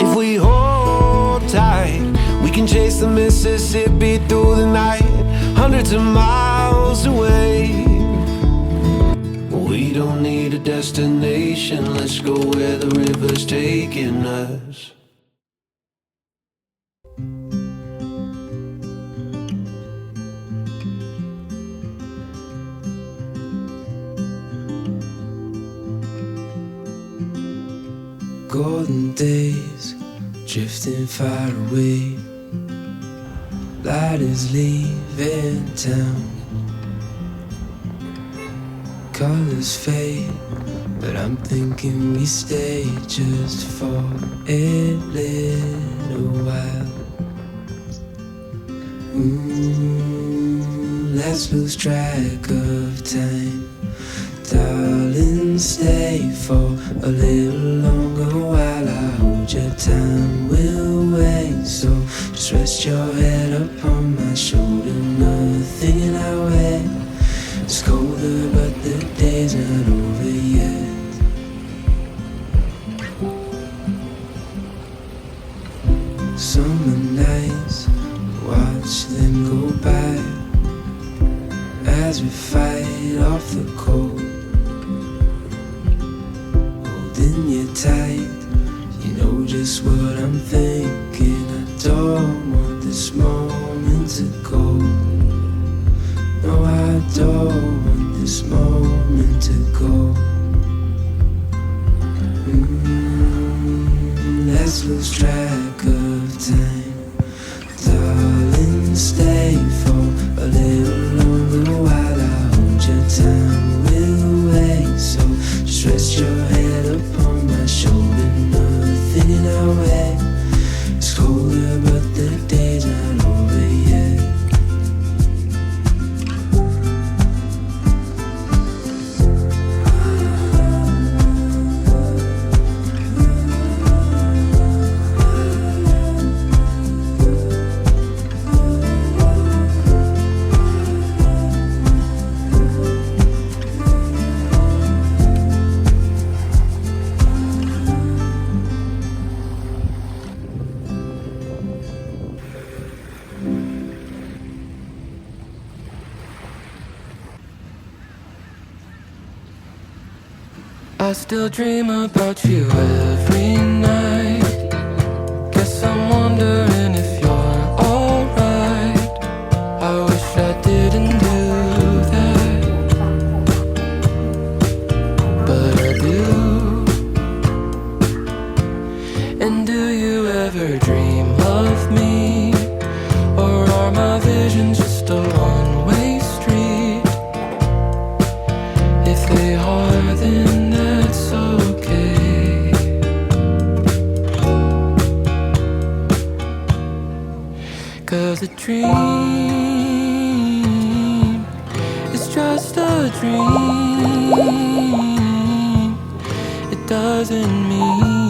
If we hold tight, we can chase the Mississippi through the night, hundreds of miles away. We don't need a destination, let's go where the river's taking us. Golden days drifting far away. Light is leaving town. Colors fade, but I'm thinking we stay just for a little while. Mm, let's lose track of time. Darling, stay for a little longer time. We'll wait, so just rest your head upon my shoulder. Nothing in our way. It's colder, but the day's not this moment to go. No, I don't want this moment to go. Mm, let's lose I still dream about you every night. Guess I'm wondering if you're alright. I wish I didn't do that, but I do. And do you ever dream of me? Or are my visions doesn't mean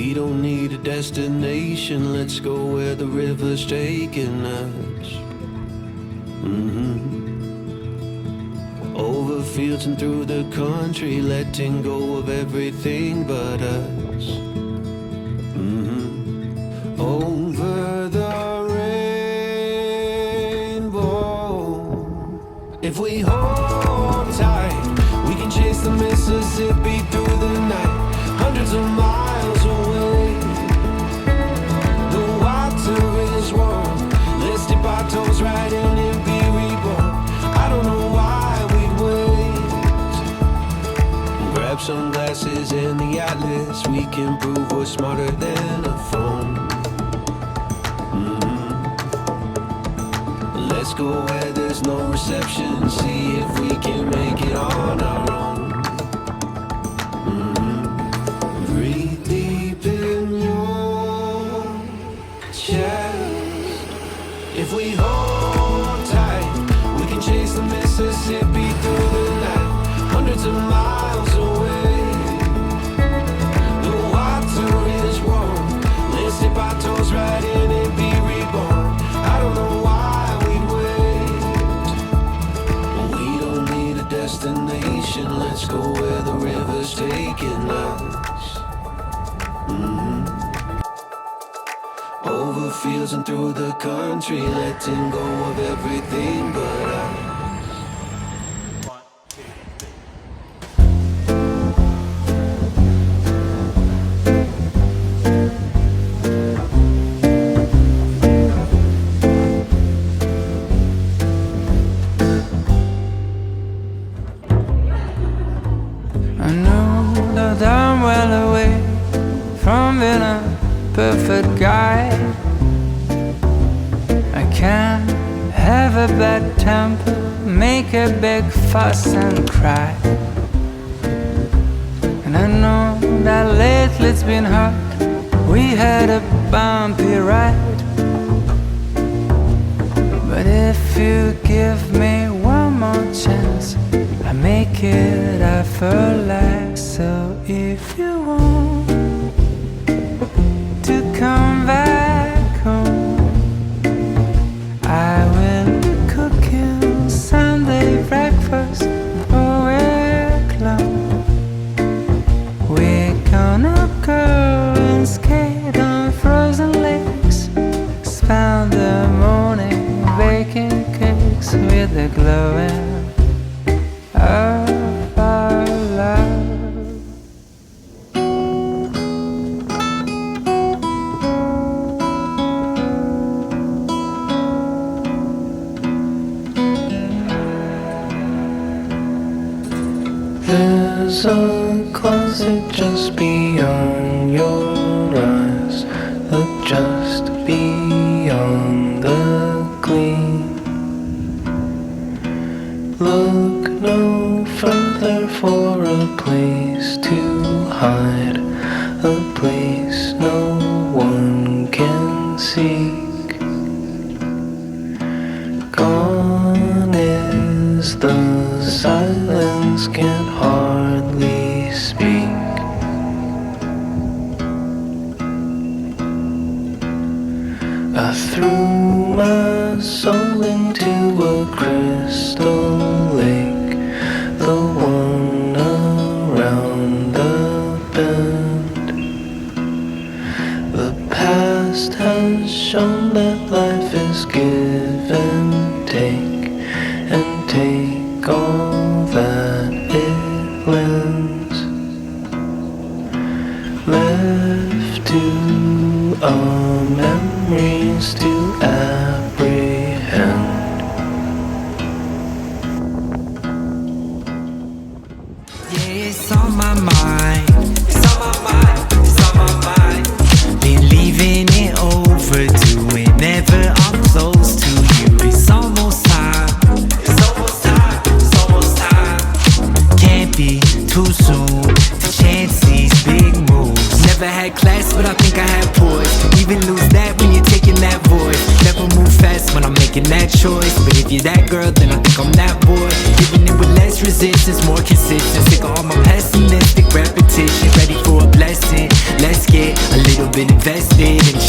We don't need a destination, let's go where the river's taking us. Mhm. Over fields and through the country, letting go of everything but us. sunglasses and the atlas. We can prove we're smarter than a phone. Mm-hmm. Let's go where there's no reception. See if we can make it on our own. Mm-hmm. If we hold Naked lovers. Mm-hmm. Over fields and through the country, letting go of everything but I. make a big fuss and cry. And I know that lately it's been hard. We had a bumpy ride. But if you give me one more chance, I make it up for life. it just beyond your eyes look just beyond the gleam. Look no further for a place to hide, a place. I threw my soul into a crystal lake, the one around the bend. The past has shown that life is good. invested in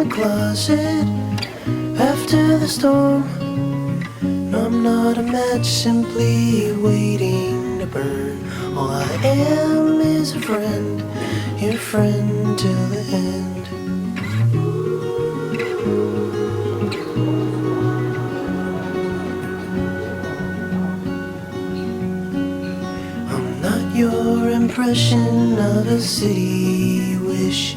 in the closet after the storm. No, I'm not a match, simply waiting to burn. All I am is a friend, your friend till the end. I'm not your impression of a city wish.